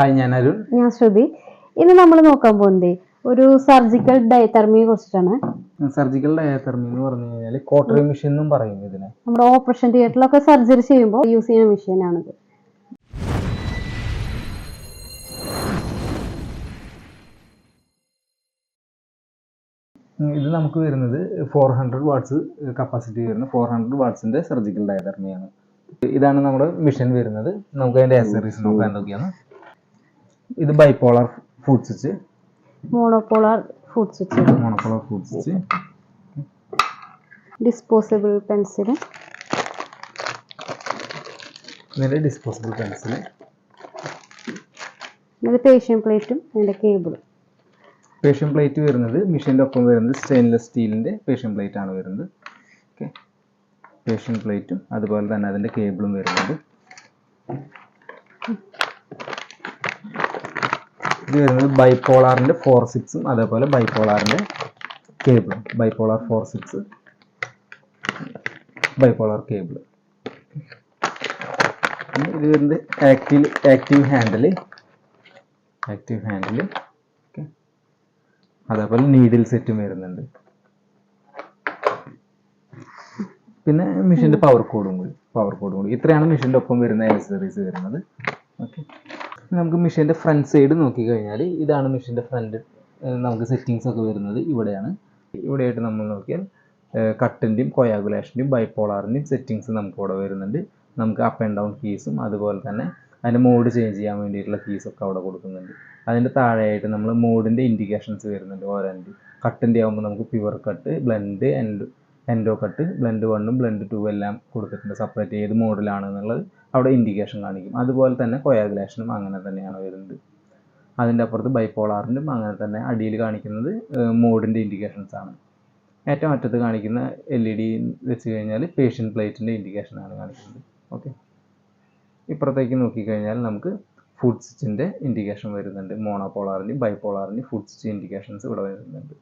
Hi ഞാൻ അരുൺ. ഞാൻ ശ്രുതി. ഇന്ന് നമ്മൾ നോക്കാൻ പോകുന്നത് ഒരു സർജിക്കൽ ഡയതെർമിയെ കുറിച്ചിട്ടാണ്. സർജിക്കൽ ഡയതെർമി എന്ന് പറഞ്ഞു കഴിഞ്ഞാൽ കോട്ടറി മെഷീൻ എന്നും പറയും ഇതിനെ. നമ്മുടെ ഓപ്പറേഷൻ തിയേറ്ററിലൊക്കെ സർജറി ചെയ്യുമ്പോൾ യൂസ് ചെയ്യുന്ന മെഷീനാണിത് ആണ് ഇത്. നമുക്ക് വരുന്നത് ഫോർ ഹൺഡ്രഡ് വാട്ട്സ് കപ്പാസിറ്റി വരുന്ന ഫോർ ഹൺഡ്രഡ് വാട്ട്സിന്റെ സർജിക്കൽ ഡയതെർമിയാണ് ഇതാണ് നമ്മുടെ മെഷീൻ വരുന്നത്. നമുക്ക് അതിന്റെ ആക്സറീസ് നോക്കാൻ എന്തൊക്കെയാണ്? ഇത് bipolar foot switch monopolar foot switch monopolar foot switch disposable pencil ഇതിന്റെ ഡിസ്പോസിബിൾ പെൻസിൽ ഇത് പേഷ്യൻ പ്ലേറ്റും അതിന്റെ കേബിളും പേഷ്യൻ പ്ലേറ്റ് വരുന്നത് മെഷീന്റെ ഒപ്പം വരുന്നത് സ്റ്റെയിൻലെസ് സ്റ്റീലിന്റെ പേഷ്യൻ പ്ലേറ്റ് ആണ് വരുന്നത്. ഓക്കെ പേഷ്യൻ പ്ലേറ്റും അതുപോലെ തന്നെ അതിന്റെ കേബിളും വരുന്നുണ്ട് ഇത് വരുന്നത് ബൈപോളാറിന്റെ ഫോർ സിക്സും അതേപോലെ ബൈപോളാറിന്റെ കേബിളും bipolar four six bipolar cable ഇത് വരുന്നത് active active handle active handle അതേപോലെ നീഡിൽ സെറ്റും വരുന്നുണ്ട്. പിന്നെ മെഷീന്റെ പവർ കോഡും കൂടി പവർ കോഡും കൂടി. ഇത്രയാണ് മെഷീന്റെ ഒപ്പം വരുന്ന ആക്സസറീസ് വരുന്നത്. ഓക്കെ നമുക്ക് മെഷീന്റെ ഫ്രണ്ട് സൈഡ് നോക്കിക്കഴിഞ്ഞാൽ ഇതാണ് മെഷീന്റെ ഫ്രണ്ട് നമുക്ക് സെറ്റിങ്സ് ഒക്കെ വരുന്നത്. ഇവിടെയാണ്. ഇവിടെയായിട്ട് നമ്മൾ നോക്കിയാൽ കട്ടിന്റെയും കൊയാഗുലേഷന്റെയും ബൈപ്പോളാറിന്റെയും സെറ്റിങ്സ് നമുക്ക് ഇവിടെ വരുന്നുണ്ട്. നമുക്ക് അപ്പ് ആൻഡ് ഡൗൺ കീസും അതുപോലെ തന്നെ അതിന്റെ മോഡ് ചേഞ്ച് ചെയ്യാൻ വേണ്ടിയിട്ടുള്ള കീസൊക്കെ അവിടെ കൊടുക്കുന്നുണ്ട്. അതിന്റെ താഴെയായിട്ട് നമ്മൾ മോഡിന്റെ ഇൻഡിക്കേഷൻസ് വരുന്നുണ്ട്. ഓരോ കട്ടിന്റെ ആകുമ്പോൾ നമുക്ക് pure cut blend and endo cut blend വണ്ണും ബ്ലെൻഡ് ടു എല്ലാം കൊടുത്തിട്ടുണ്ട്. സെപ്പറേറ്റ് ഏത് മോഡലാണ് എന്നുള്ളത് അവിടെ ഇൻഡിക്കേഷൻ കാണിക്കും. അതുപോലെ തന്നെ കൊയാഗുലേഷനും അങ്ങനെ തന്നെയാണ് വരുന്നത്. അതിന്റെ അപ്പുറത്ത് ബൈപ്പോളാറിന്റെയും അങ്ങനെ തന്നെ അടിയിൽ കാണിക്കുന്നത് മോഡിന്റെ ഇൻഡിക്കേഷൻസ് ആണ്. ഏറ്റവും അറ്റത്ത് കാണിക്കുന്ന എൽ ഇ ഡി വെച്ച് കഴിഞ്ഞാൽ പേഷ്യൻ പ്ലേറ്റിന്റെ ഇൻഡിക്കേഷനാണ് കാണിക്കുന്നത്. ഓക്കെ ഇപ്പുറത്തേക്ക് നോക്കിക്കഴിഞ്ഞാൽ നമുക്ക് ഫുഡ് സ്വിച്ചിന്റെ ഇൻഡിക്കേഷൻ വരുന്നുണ്ട്. മോണോപോളാറിന്റെയും ബൈപോളാറിന്റെയും ഫുഡ് സ്വിച്ച് ഇൻഡിക്കേഷൻസ് ഇവിടെ വരുന്നുണ്ട്.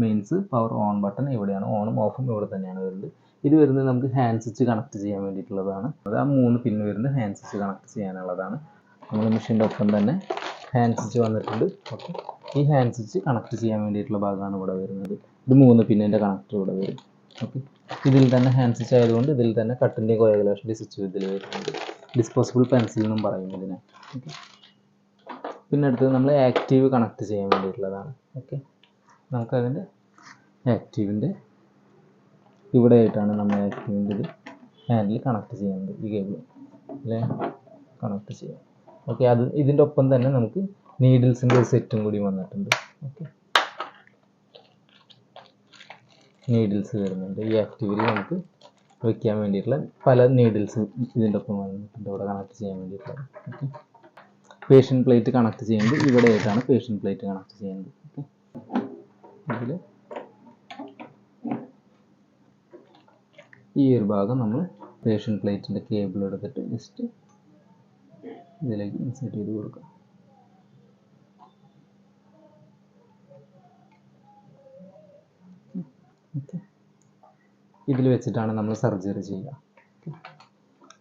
മെയിൻസ് പവർ ഓൺ ബട്ടൺ ഇവിടെയാണ് ഓണും ഓഫും ഇവിടെ തന്നെയാണ് വരുന്നത്. ഇത് വരുന്നത് നമുക്ക് ഹാൻഡ് സ്വിച്ച് കണക്ട് ചെയ്യാൻ വേണ്ടിയിട്ടുള്ളതാണ്. അത് ആ മൂന്ന് പിൻ വരുന്നത് ഹാൻഡ് സ്വിച്ച് കണക്ട് ചെയ്യാനുള്ളതാണ്. നമ്മൾ മെഷീന്റെ ഒപ്പം തന്നെ ഹാൻഡ് സ്വിച്ച് വന്നിട്ടുണ്ട്. ഓക്കെ. ഈ ഹാൻഡ് സ്വിച്ച് കണക്ട് ചെയ്യാൻ വേണ്ടിയിട്ടുള്ള ഭാഗമാണ് ഇവിടെ വരുന്നത്. ഇത് മൂന്ന് പിന്നിന്റെ കണക്ടർ ഇവിടെ വരും. ഓക്കെ. ഇതിൽ തന്നെ ഹാൻഡ് സ്വിച്ച് ആയതുകൊണ്ട് ഇതിൽ തന്നെ കട്ടിന്റെ കോയഗുലേഷന്റെ സ്വിച്ച് ഇതിൽ വരുന്നുണ്ട്. ഡിസ്പോസിബിൾ പെൻസിൽ എന്നും പറയും ഇതിനെ. ഓക്കെ. പിന്നെ അടുത്തത് നമ്മൾ ആക്റ്റീവ് കണക്ട് ചെയ്യാൻ വേണ്ടിയിട്ടുള്ളതാണ്. ഓക്കെ. നമുക്കതിന്റെ ആക്റ്റീവിന്റെ ഇവിടെ ആയിട്ടാണ് നമ്മൾ ആക്റ്റീവിന്റെ ഇത് ഹാൻഡിൽ കണക്ട് ചെയ്യുന്നത് ഈ കേബിൾ അല്ലേ? കണക്ട് ചെയ്യാം. ഓക്കെ അത് ഇതിന്റെ ഒപ്പം തന്നെ നമുക്ക് നീഡിൽസിന്റെ ഒരു സെറ്റും കൂടി വന്നിട്ടുണ്ട്. ഓക്കെ നീഡിൽസ് വരുന്നുണ്ട്. ഈ ആക്റ്റീവിൽ നമുക്ക് വെക്കാൻ വേണ്ടിയിട്ടുള്ള പല നീഡിൽസ് ഇതിന്റെ ഒപ്പം വന്നിട്ടുണ്ട്. ഇവിടെ കണക്ട് ചെയ്യാൻ വേണ്ടിയിട്ടുള്ളത് ഓക്കെ പേഷ്യൻ പ്ലേറ്റ് കണക്ട് ചെയ്യുന്നത് ഇവിടെ ആയിട്ടാണ് പേഷ്യൻ പ്ലേറ്റ് കണക്ട് ചെയ്യുന്നത്. ഓക്കെ ഇതിൽ ഈ ഒരു ഭാഗം നമ്മൾ റേഷൻ പ്ലേറ്റിന്റെ കേബിൾ എടുത്തിട്ട് ജസ്റ്റ് ഇതിലേക്ക് ഇൻസേർട്ട് ചെയ്ത് കൊടുക്കാം. ഇതിൽ വെച്ചിട്ടാണ് നമ്മൾ സർജറി ചെയ്യുക.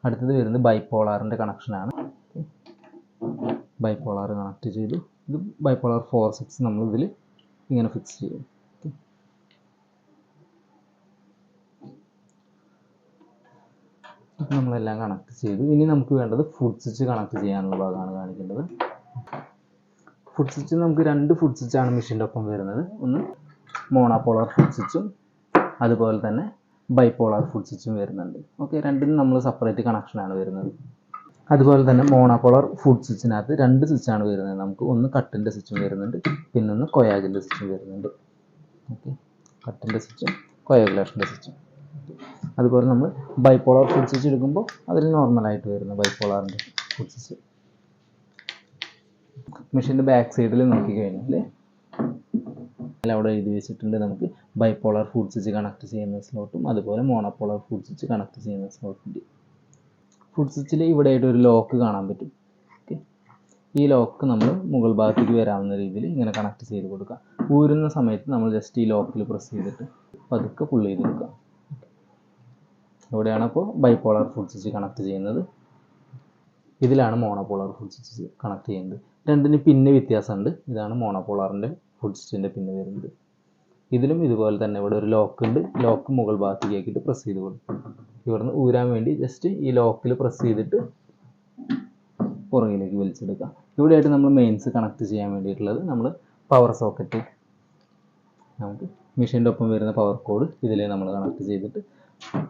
അടുത്തത് വരുന്നത് ബൈപ്പോളാറിന്റെ കണക്ഷനാണ് ബൈപ്പോളാർ കണക്ട് ചെയ്തു. ഇത് ബൈപ്പോളാർ ഫോർ സിക്സ് നമ്മൾ ഇങ്ങനെ ഫിക്സ് ചെയ്യും. നമ്മളെല്ലാം കണക്ട് ചെയ്തു. ഇനി നമുക്ക് വേണ്ടത് ഫുഡ് സ്വിച്ച് കണക്ട് ചെയ്യാനുള്ള ഭാഗമാണ് കാണിക്കേണ്ടത്. ഫുഡ് സ്വിച്ച് നമുക്ക് രണ്ട് ഫുഡ് സ്വിച്ചാണ് മെഷീന്റെ ഒപ്പം വരുന്നത്. ഒന്ന് മോണോപോളാർ ഫുഡ് സ്വിച്ചും അതുപോലെ തന്നെ ബൈപോളാർ ഫുഡ് സ്വിച്ചും വരുന്നുണ്ട്. ഓക്കെ രണ്ടിനും നമ്മൾ സെപ്പറേറ്റ് കണക്ഷനാണ് വരുന്നത്. അതുപോലെ തന്നെ മോണോപോളർ ഫുഡ് സ്വിച്ചിനകത്ത് രണ്ട് സ്വിച്ചാണ് വരുന്നത്. നമുക്ക് ഒന്ന് കട്ടിന്റെ സ്വിച്ചും വരുന്നുണ്ട് പിന്നെ ഒന്ന് കൊയാഗിന്റെ സ്വിച്ചും വരുന്നുണ്ട്. ഓക്കെ. കട്ടിന്റെ സ്വിച്ചും കൊയാഗുലേഷന്റെ സ്വിച്ചും. അതുപോലെ നമ്മൾ ബൈപോളർ ഫുഡ് സ്വിച്ച് എടുക്കുമ്പോൾ അതിൽ നോർമലായിട്ട് വരുന്ന ബൈപോളാറിന്റെ ഫുഡ് സ്വിച്ച്. മെഷീന്റെ ബാക്ക് സൈഡിൽ നോക്കിക്കഴിഞ്ഞാൽ അവിടെ എഴുതി വെച്ചിട്ടുണ്ട്. നമുക്ക് ബൈപോളർ ഫുഡ് സ്വിച്ച് കണക്ട് ചെയ്യുന്ന സ്ലോട്ടും അതുപോലെ മോണോപോളാർ ഫുഡ് സ്വിച്ച് കണക്ട് ചെയ്യുന്ന സ്ലോട്ടുണ്ട് ഫുഡ് സ്വിച്ചിൽ ഇവിടെ ആയിട്ട് ഒരു ലോക്ക് കാണാൻ പറ്റും. ഓക്കെ ഈ ലോക്ക് നമ്മൾ മുകൾ ഭാഗത്തേക്ക് വരാവുന്ന രീതിയിൽ ഇങ്ങനെ കണക്ട് ചെയ്ത് കൊടുക്കുക. ഊരുന്ന സമയത്ത് നമ്മൾ ജസ്റ്റ് ഈ ലോക്കിൽ പ്രസ് ചെയ്തിട്ട് പതുക്കെ പുള്ള് ചെയ്ത് കൊടുക്കുക. ഇവിടെയാണ് അപ്പോൾ ബൈപോളാർ ഫുഡ് സ്വിച്ച് കണക്ട് ചെയ്യുന്നത്. ഇതിലാണ് മോണോപോളാർ ഫുഡ് സ്വിച്ച് കണക്ട് ചെയ്യുന്നത്. രണ്ടിന് പിന്നെ വ്യത്യാസമുണ്ട്. ഇതാണ് മോണോപോളാറിന്റെ ഫുഡ് സ്വിച്ചിന്റെ പിന്നെ വരുന്നത്. ഇതിലും ഇതുപോലെ തന്നെ ഇവിടെ ഒരു ലോക്ക് ഉണ്ട്. ലോക്ക് മുകൾ ഭാഗത്തേക്ക് ആക്കിയിട്ട് പ്രസ് ചെയ്ത് കൊടുക്കും ഇവിടുന്ന് ഊരാൻ വേണ്ടി ജസ്റ്റ് ഈ ലോക്കിൽ പ്രസ് ചെയ്തിട്ട് പുറകിലേക്ക് വലിച്ചെടുക്കാം ഇവിടെയായിട്ട് നമ്മൾ മെയിൻസ് കണക്ട് ചെയ്യാൻ വേണ്ടിയിട്ടുള്ളത് നമ്മൾ പവർ സോക്കറ്റ് നമുക്ക് മെഷീന്റെ ഒപ്പം വരുന്ന പവർ കോഡ് ഇതിലേ നമ്മൾ കണക്ട് ചെയ്തിട്ട്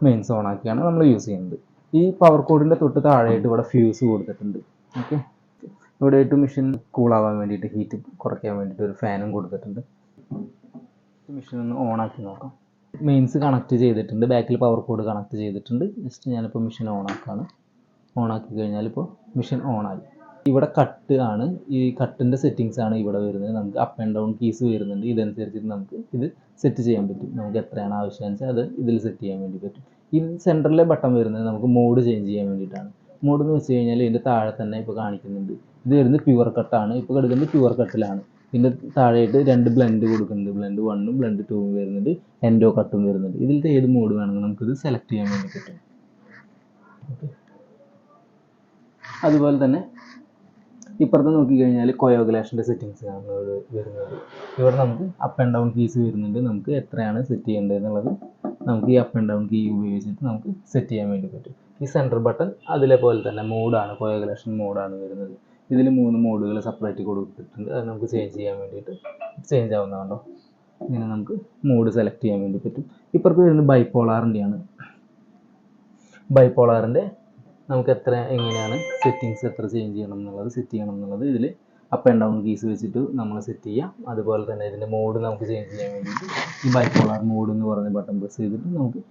മെയിൻസ് ഓൺ ആക്കിയാണ് നമ്മൾ യൂസ് ചെയ്യുന്നത്. ഈ പവർ കോഡിന്റെ തൊട്ട് താഴെയായിട്ട് ഇവിടെ ഫ്യൂസ് കൊടുത്തിട്ടുണ്ട്. ഓക്കെ ഇവിടെ ആയിട്ട് മെഷീൻ കൂളാവാൻ വേണ്ടിയിട്ട് ഹീറ്റ് കുറയ്ക്കാൻ വേണ്ടിയിട്ട് ഒരു ഫാനും കൊടുത്തിട്ടുണ്ട്. മെഷീൻ ഒന്ന് ഓൺ ആക്കി നോക്കാം. മെയിൻസ് കണക്ട് ചെയ്തിട്ടുണ്ട്. ബാക്കിൽ പവർ കോഡ് കണക്ട് ചെയ്തിട്ടുണ്ട്. ജസ്റ്റ് ഞാനിപ്പോൾ മെഷീൻ ഓൺ ഓണാക്കി കഴിഞ്ഞാൽ ഇപ്പോൾ മെഷീൻ ഓൺ ആയി. ഇവിടെ കട്ട് ആണ്. ഈ കട്ടിന്റെ സെറ്റിങ്സ് ആണ് ഇവിടെ വരുന്നത്. നമുക്ക് അപ്പ് ആൻഡ് ഡൗൺ കീസ് വരുന്നുണ്ട്. ഇതനുസരിച്ചിട്ട് നമുക്ക് ഇത് സെറ്റ് ചെയ്യാൻ പറ്റും. നമുക്ക് എത്രയാണ് ആവശ്യം വെച്ചാൽ അത് ഇതിൽ സെറ്റ് ചെയ്യാൻ വേണ്ടി പറ്റും. ഈ സെന്ററിലെ ബട്ടൺ വരുന്നത് നമുക്ക് മോഡ് ചേഞ്ച് ചെയ്യാൻ വേണ്ടിയിട്ടാണ്. മോഡ് എന്ന് വെച്ച് കഴിഞ്ഞാൽ ഇതിന്റെ താഴെ തന്നെ ഇപ്പോൾ കാണിക്കുന്നുണ്ട്. ഇത് വരുന്നത് പ്യുവർ കട്ടാണ് ഇപ്പോൾ കിടക്കുന്നത് പ്യുവർ കട്ടിലാണ് ഇതിന്റെ താഴെയായിട്ട് രണ്ട് ബ്ലെൻഡ് കൊടുക്കുന്നുണ്ട്. ബ്ലെൻഡ് വണ്ണും ബ്ലെൻഡ് ടൂവും വരുന്നുണ്ട്. എൻഡോ കട്ടും വരുന്നുണ്ട്. ഇതിലത്തെ ഏത് മോഡ് വേണമെങ്കിലും നമുക്കിത് സെലക്ട് ചെയ്യാൻ വേണ്ടി പറ്റും. അതുപോലെ തന്നെ ഇപ്പുറത്ത് നോക്കിക്കഴിഞ്ഞാൽ കൊയോഗ്ലാഷിന്റെ സെറ്റിങ്സ് ആണ് വരുന്നത്. ഇവിടെ നമുക്ക് അപ്പ് ആൻഡ് ഡൗൺ കീസ് വരുന്നുണ്ട്. നമുക്ക് എത്രയാണ് സെറ്റ് ചെയ്യേണ്ടത് എന്നുള്ളത് നമുക്ക് ഈ അപ്പ് ആൻഡ് ഡൗൺ കീ ഉപയോഗിച്ചിട്ട് നമുക്ക് സെറ്റ് ചെയ്യാൻ വേണ്ടി പറ്റും. ഈ സെന്റർ ബട്ടൺ അതിലെ പോലെ തന്നെ മോഡാണ് കൊയോഗ്ലാഷൻ മോഡാണ് വരുന്നത്. ഇതിൽ മൂന്ന് മോഡുകൾ സെപ്പറേറ്റ് കൊടുത്തിട്ടുണ്ട്. അത് നമുക്ക് ചേഞ്ച് ചെയ്യാൻ വേണ്ടിയിട്ട് ചേഞ്ച് ആവുന്നതാണോ ഇങ്ങനെ നമുക്ക് മോഡ് സെലക്ട് ചെയ്യാൻ വേണ്ടി പറ്റും. ഇപ്പുറത്ത് വരുന്നത് ബൈപ്പോളാറിന്റെയാണ് ബൈപ്പോളാറിന്റെ നമുക്ക് എത്ര എങ്ങനെയാണ് സെറ്റിങ്സ് എത്ര ചേഞ്ച് ചെയ്യണം എന്നുള്ളത് സെറ്റ് ചെയ്യണം എന്നുള്ളത് ഇതിൽ അപ്പ് ആൻഡ് ഡൗൺ കീസ് വെച്ചിട്ട് നമ്മൾ സെറ്റ് ചെയ്യാം. അതുപോലെ തന്നെ ഇതിന്റെ മോഡ് നമുക്ക് ചേഞ്ച് ചെയ്യാൻ വേണ്ടിയിട്ട് ഈ ബൈപ്പോളാർ മോഡ് എന്ന് പറഞ്ഞ ബട്ടൺ പ്രസ് ചെയ്തിട്ട് നമുക്ക്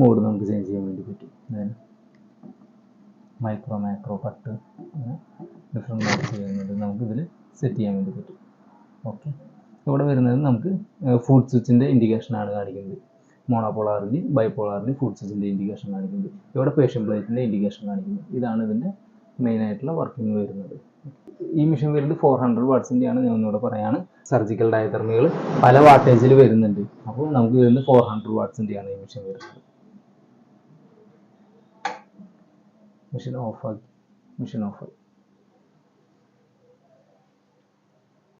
മോഡ് നമുക്ക് ചേഞ്ച് ചെയ്യാൻ വേണ്ടി പറ്റും. Micro macro cut different modes വരുന്നത് നമുക്ക് ഇതിൽ സെറ്റ് ചെയ്യാൻ വേണ്ടി പറ്റും. ഓക്കെ ഇവിടെ വരുന്നത് നമുക്ക് ഫുഡ് സ്വിച്ചിന്റെ ഇൻഡിക്കേഷനാണ് കാണിക്കുന്നത്. മോണോപോളാറിന്റെയും ബൈപോളാറിന്റെയും ഫുഡ് സ്വിച്ചിന്റെ ഇൻഡിക്കേഷൻ കാണിക്കുന്നത്. ഇവിടെ പേഷ്യൻ പ്ലേറ്റിന്റെ ഇൻഡിക്കേഷൻ കാണിക്കുന്നത്. ഇതാണ് ഇതിന്റെ മെയിൻ ആയിട്ടുള്ള വർക്കിംഗ് വരുന്നത്. ഈ മെഷീൻ വരുന്നത് ഫോർ ഹൺഡ്രഡ് വാട്ട്സിന്റെയാണ് ഞാൻ ഒന്നുകൂടെ പറയാണ്. സർജിക്കൽ ഡയതർമികൾ പല വാട്ടേജിൽ വരുന്നുണ്ട്. അപ്പോൾ നമുക്ക് വരുന്നത് ഫോർ ഹൺഡ്രഡ് വാട്ട്സിന്റെയാണ് ഈ മെഷീൻ വരുന്നത് മെഷീൻ ഓഫാക്കി മെഷീൻ ഓഫായി